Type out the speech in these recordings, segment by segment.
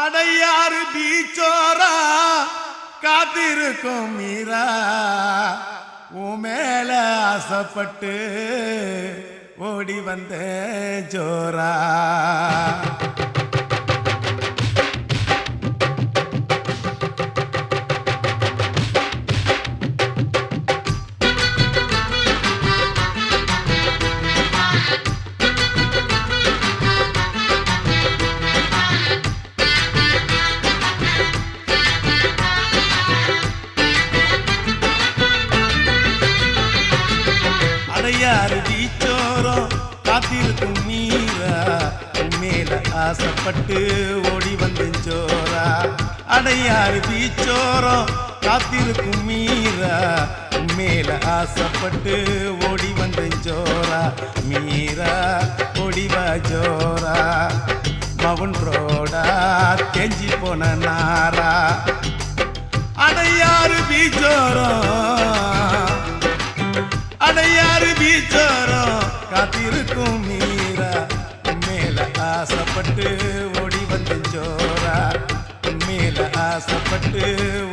அடையாறு பீச்சோரா காத்திருக்கும் மீரா. உமேல மேல ஆசைப்பட்டு ஓடி வந்த ஜோரா. அடையாறு தீச்சோரோ காத்திருக்கும் மீரா மேல ஆசைப்பட்டு ஓடி வந்த ஜோரா. அடையாறு தீச்சோரோ காத்திருக்கும் மீரா மேல ஆசைப்பட்டு ஓடி வந்த ஜோரா. மீரா ஓடிவா ஜோரா. மவுன் ரோடா தெஞ்சி போன நாரா. அடையாறு பீச்சோரா? காத்திருக்கும் மீரா. மேல ஆசைப்பட்டு ஓடி வந்த ஜோரா. மேல ஆசைப்பட்டு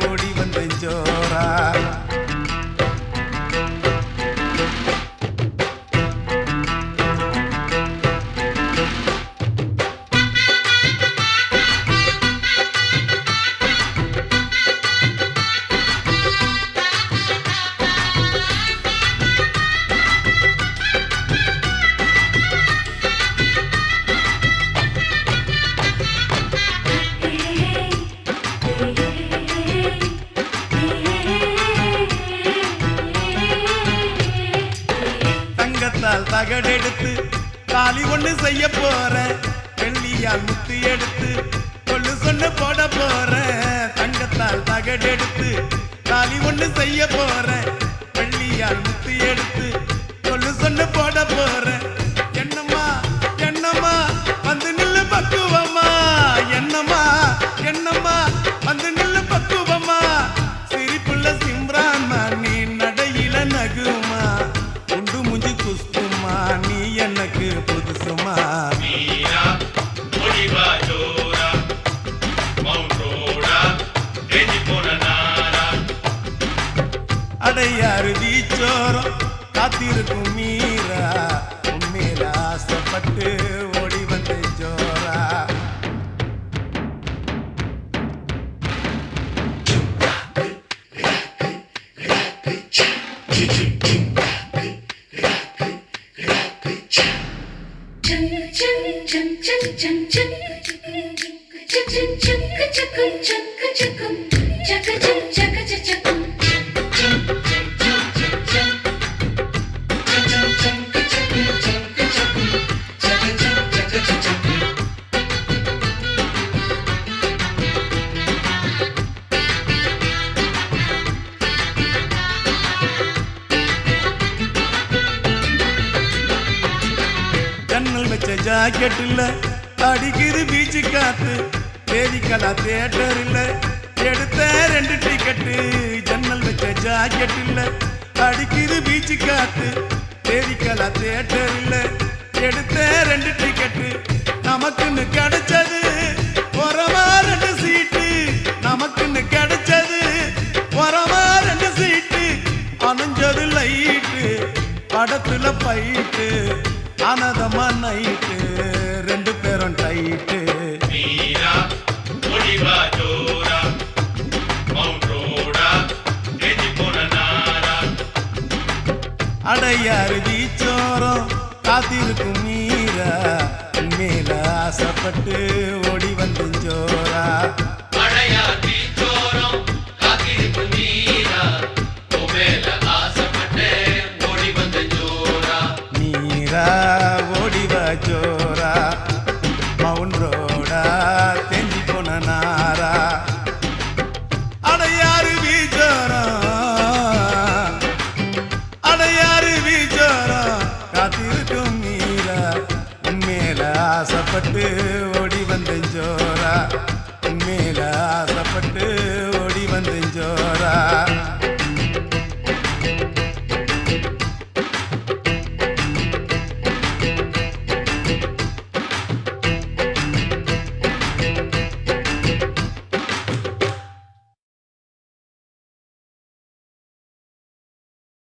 ஓடி வந்த ஜோரா. தங்கத்தால் தகடெடுத்து காலி ஒண்ணு செய்ய போற. வெள்ளியால் முத்து எடுத்து கொள்ளு சொன்ன போட போற. தங்கத்தால் தகடெடுத்து காலி ஒண்ணு செய்ய போறேன் அடையாறு வீச்சோரம் காத்திருக்கும் மீரா உண்மையில ஆசைப்பட்டு ஓடி வந்த ஜோரா ஜன்னல் ஜாக்கெட் இல்ல. அடிக்குது பீச்சு காத்து. தேதிக்கலா இல்ல. எடுத்த ரெண்டு டிக்கெட்டு ஜன்னல் வச்ச ஜாக்கெட் இல்ல. அடிக்குது பீச்சு காத்து. தேதிக்கலா இல்ல. எடுத்த ரெண்டு டிக்கெட்டு நமக்குன்னு கிடைச்சது. உரமா ரெண்டு சீட்டு நமக்குன்னு கிடைச்சது. உரமா ரெண்டு சீட்டு அணைஞ்சது லைட்டு படத்துல பைட்டு அனதமா நைட்டு ரெண்டு பேரும் டைட்டு அடையாறு வீச்சோரம் காத்திருக்கும் மீரா மேல ஆசைப்பட்டு ஆசைப்பட்டு ஓடி வந்தேன் ஜோரா. உண்மையில ஆசைப்பட்டு ஓடி வந்தேன் ஜோரா